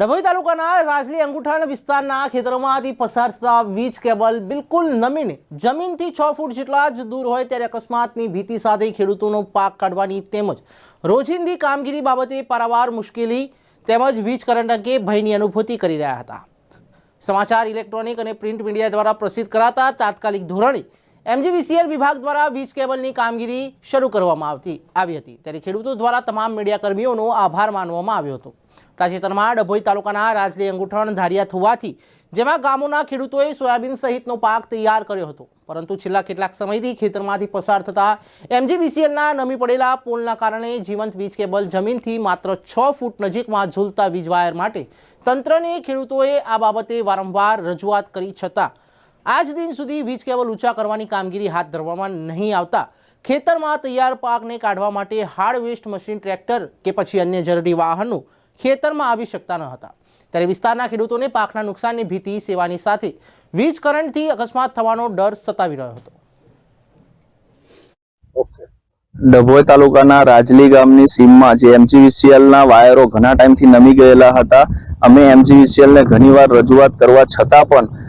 ડભોઈ તાલુકાના રાજલી અંગુઠાણ વિસ્તારના ખેતરોમાંથી પસાર થતા વીજ કેબલ બિલકુલ નમીને જમીનથી છ ફૂટ જેટલા જ દૂર હોય ત્યારે અકસ્માતની ભીતિ સાથે ખેડૂતોનો પાક કાઢવાની તેમજ રોજિંદી કામગીરી બાબતે પારાવાર મુશ્કેલી તેમજ વીજ કરંટ અંગે ભયની અનુભૂતિ કરી રહ્યા હતા. સમાચાર ઇલેક્ટ્રોનિક અને પ્રિન્ટ મીડિયા દ્વારા પ્રસિદ્ધ કરાતા તાત્કાલિક ધોરણે એમજીવીસીએલ વિભાગ દ્વારા વીજ કેબલની કામગીરી શરૂ કરવામાં આવતી આવી હતી. ત્યારે ખેડૂતો દ્વારા તમામ મીડિયાકર્મીઓનો આભાર માનવામાં આવ્યો હતો. તાજેતરમાં ડભોઈ તાલુકાના રાજલી અંગુઠણ ધારિયા થવાથી, જેમાં ગામોના ખેડૂતોએ સોયાબીન સહિતનો પાક તૈયાર કર્યો હતો. પરંતુ છેલ્લા કેટલાક સમયથી ખેતરમાંથી પસાર થતા એમજીબીસીએલના નમી પડેલા પોલના કારણે જીવંત વીજ કેબલ જમીનથી માત્ર છ ફૂટ નજીકમાં ઝૂલતા વીજ વાયર માટે તંત્રને ખેડૂતોએ આ બાબતે વારંવાર રજૂઆત કરી છતાં આજ દિન સુધી વીજ કેબલ ઊંચા કરવાની કામગીરી હાથ ધરવામાં નહીં આવતા. ખેતરમાં તૈયાર પાકને કાઢવા માટે હાર્ડ વેસ્ટ મશીન, ટ્રેક્ટર કે પછી અન્ય જરૂરી વાહનો ખેતરમાં આવી શકતા ન હતા. ત્યારે વિસ્તારના ખેડૂતોને પાકના નુકસાનની ભીતિ સેવાની સાથે વીજ કરંટથી અકસ્માત થવાનો ડર સતાવી રહ્યો હતો. ડભોઈ તાલુકાના રાજલી ગામની સીમમાં જે એમજીવીસીએલના વાયરો ઘણા ટાઈમથી નમી ગયેલા હતા. અમે એમજીવીસીએલને ઘણીવાર રજૂઆત કરવા છતાં પણ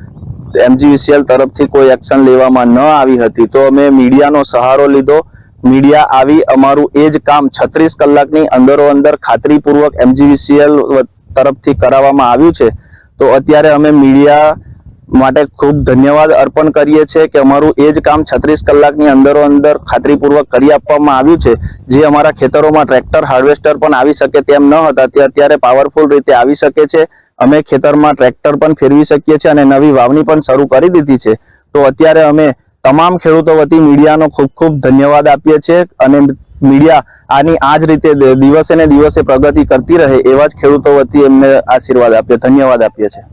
એમજીવીસીએલ તરફથી કોઈ એક્શન લેવામાં ન આવી હતી. તો અમે મીડિયાનો સહારો લીધો. મીડિયા આવી અમારું એ જ કામ છત્રીસ કલાકની અંદરો અંદર ખાતરીપૂર્વક એમજીવીસીએલ તરફથી કરાવવામાં આવ્યું છે. તો અત્યારે અમે મીડિયા માટે ખૂબ ધન્યવાદ અર્પણ કરીએ છીએ કે અમારું એ જ કામ છત્રીસ કલાકની અંદરો અંદર ખાતરીપૂર્વક કરી આપવામાં આવ્યું છે. જે અમારા ખેતરોમાં ટ્રેક્ટર, હાર્વેસ્ટર પણ આવી શકે તેમ ન હતા. તે અત્યારે પાવરફુલ રીતે આવી શકે છે. અમે ખેતરમાં ટ્રેક્ટર પણ ફેરવી શકીએ છીએ અને નવી વાવણી પણ શરૂ કરી દીધી છે. તો અત્યારે અમે તમામ ખેડૂતો વતી મીડિયાનો ખૂબ ખૂબ ધન્યવાદ આપીએ છીએ અને મીડિયા આની આ જ રીતે દિવસે ને દિવસે પ્રગતિ કરતી રહે એવા જ ખેડૂતો વતી એમને આશીર્વાદ આપીએ, ધન્યવાદ આપીએ છીએ.